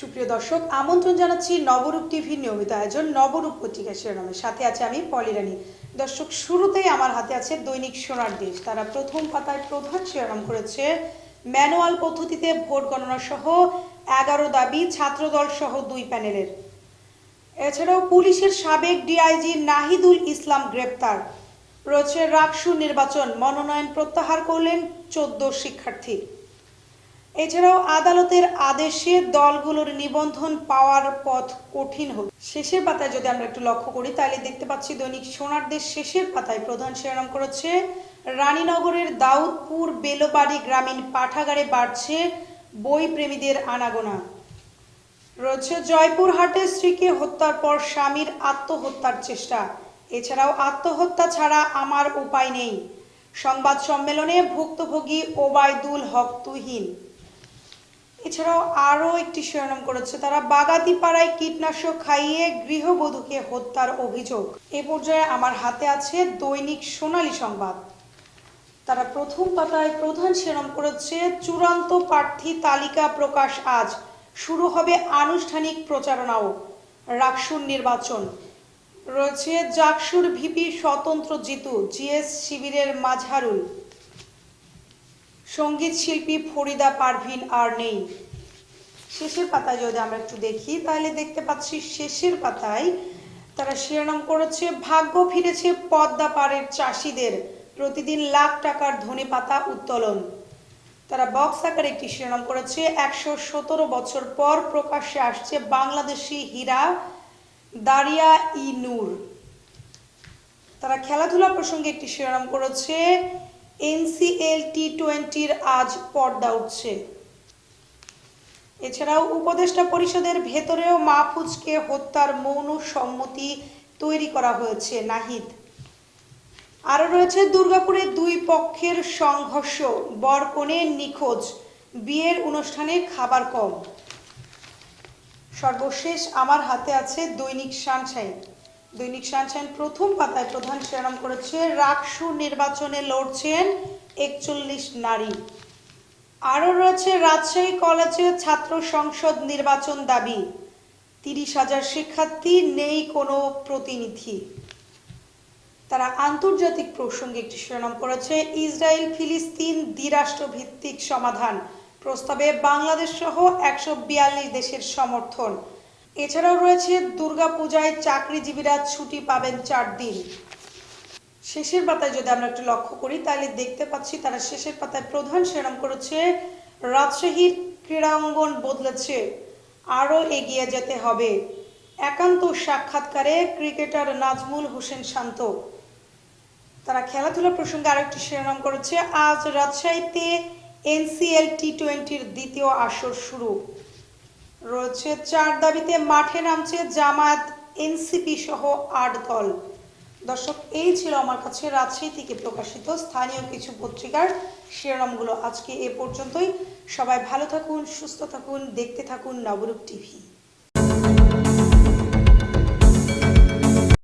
সুপ্রিয় দর্শক, আমন্ত্রণ জানাচ্ছি নবরূপ টিভির নিয়মিত আয়োজন, নবরূপ পত্রিকা শিরোনামের সাথে আছে আমি পলিরানী দর্শক, শুরুতেই আমার হাতে আছে দৈনিক সোনার দেশ। তারা প্রথম পাতায় প্রধান শিরোনাম করেছে, ম্যানুয়াল পদ্ধতিতে ভোট গণনা সহ এগারো দাবি ছাত্রদল সহ দুই প্যানেলের। এছাড়াও পুলিশের সাবেক ডিআইজি নাহিদুল ইসলাম গ্রেপ্তার। রয়েছে রাকসু নির্বাচন, মনোনয়ন প্রত্যাহার করলেন চোদ্দ শিক্ষার্থী। এছাড়াও আদালতের আদেশে দলগুলোর নিবন্ধন পাওয়ার পথ কঠিন হল শেষের পাতায় যদি আমরা একটু লক্ষ্য করি, তাহলে দেখতে পাচ্ছি দৈনিক সোনার দেশ শেষের পাতায় প্রধান শিরোনাম করেছে, রানীনগরের দাউদপুর বেলোবাড়ি গ্রামীণ পাঠাগারে বাড়ছে বই প্রেমীদের আনাগোনা। রয়েছে জয়পুরহাটে স্ত্রীকে হত্যার পর স্বামীর আত্মহত্যার চেষ্টা। এছাড়াও আত্মহত্যা ছাড়া আমার উপায় নেই। সংবাদ সম্মেলনে ভুক্তভোগী ওবায়দুল হক তুহিন। এছাড়াও আরও একটি শিরোনাম করেছে তারা বাগাতি পাড়ায় কীটনাশক খাইয়ে গৃহবধূকে হত্যার অভিযোগ। এ পর্যায়ে আমার হাতে আছে দৈনিক সোনালী সংবাদ। তারা প্রথম পাতায় প্রধান শিরোনাম করেছে, চূড়ান্ত প্রার্থী তালিকা প্রকাশ আজ, শুরু হবে আনুষ্ঠানিক প্রচারণাও। রাকসুর নির্বাচন। রয়েছে জাকসুর ভিপি স্বতন্ত্র জিতু, জিএস শিবিরের মাঝহারুল। সংগীত শিল্পী ফরিদা পারভিন আর নেই। শেষের পাতায় যদি আমরা একটু দেখি, তাহলে দেখতে পাচ্ছি শেষের পাতায় তারা শিরোনাম করেছে, ভাগ্য ফিরেছে পদ্মা পাড়ের চাষিদের। প্রতিদিন লাখ টাকার ধনে পাতা উত্তোলন। তারা বক্স আকারে একটি শিরোনাম করেছে, একশো সতেরো বছর পর প্রকাশ্যে আসছে বাংলাদেশি হীরা দারিয়া ই নূর। তারা খেলাধুলা প্রসঙ্গে একটি শিরোনাম করেছে এনসিএল টি টোয়েন্টির আজ পর্দা উঠছে। এছাড়াও উপদেষ্টা পরিষদের ভেতরেও মাহফুজকে হত্যার মৌন সম্মতি তৈরি করা হয়েছে নাহিদ। আরও রয়েছে দুর্গাপুরে দুই পক্ষের সংঘর্ষ, বরকনে নিখোঁজ, বিয়ের অনুষ্ঠানে খাবার কম। সর্বশেষ আমার হাতে আছে দৈনিক সানশাইন। দৈনিক সানশাইন প্রথম পাতায় প্রধান শিরোনাম করেছে, রাকসু নির্বাচনে লড়ছেন একচল্লিশ নারী। আরও রয়েছে, রাজশাহী কলেজে ছাত্র সংসদ নির্বাচন দাবি। তিরিশ হাজার শিক্ষার্থী নেই কোনো প্রতিনিধি। তারা আন্তর্জাতিক প্রসঙ্গে একটি শিরোনাম করেছে ইসরায়েল ফিলিস্তিন দ্বিরাষ্ট্রভিত্তিক সমাধান। প্রস্তাবে বাংলাদেশ সহ একশো বিয়াল্লিশ দেশের সমর্থন। এছাড়াও রয়েছে দুর্গাপূজায় চাকরিজীবীরা ছুটি পাবেন চার দিন। শেষের পাতায় যদি আমরা একটু লক্ষ্য করি, তাহলে দেখতে পাচ্ছি তারা শেষের পাতায় প্রধান শিরোনাম করেছে রাজশাহীর ক্রীড়াঙ্গন বদলেছে, আরও এগিয়ে যেতে হবে। একান্ত সাক্ষাৎকারে ক্রিকেটার নাজমুল হোসেন শান্ত। তারা খেলাধুলা প্রসঙ্গে আরেকটি শিরোনাম করেছে, আজ রাজশাহীতে এনসিএল টি টোয়েন্টির দ্বিতীয় আসর শুরু। রয়েছে চার দাবিতে মাঠে নামছে জামায়াত এনসিপি সহ আট দল। দর্শক, এই ছিল আমার কাছে রাজশাহী থেকে প্রকাশিত স্থানীয় কিছু পত্রিকার শিরোনামগুলো। আজকে এ পর্যন্তই। সবাই ভালো থাকুন, সুস্থ থাকুন, দেখতে থাকুন নবরূপ টিভি।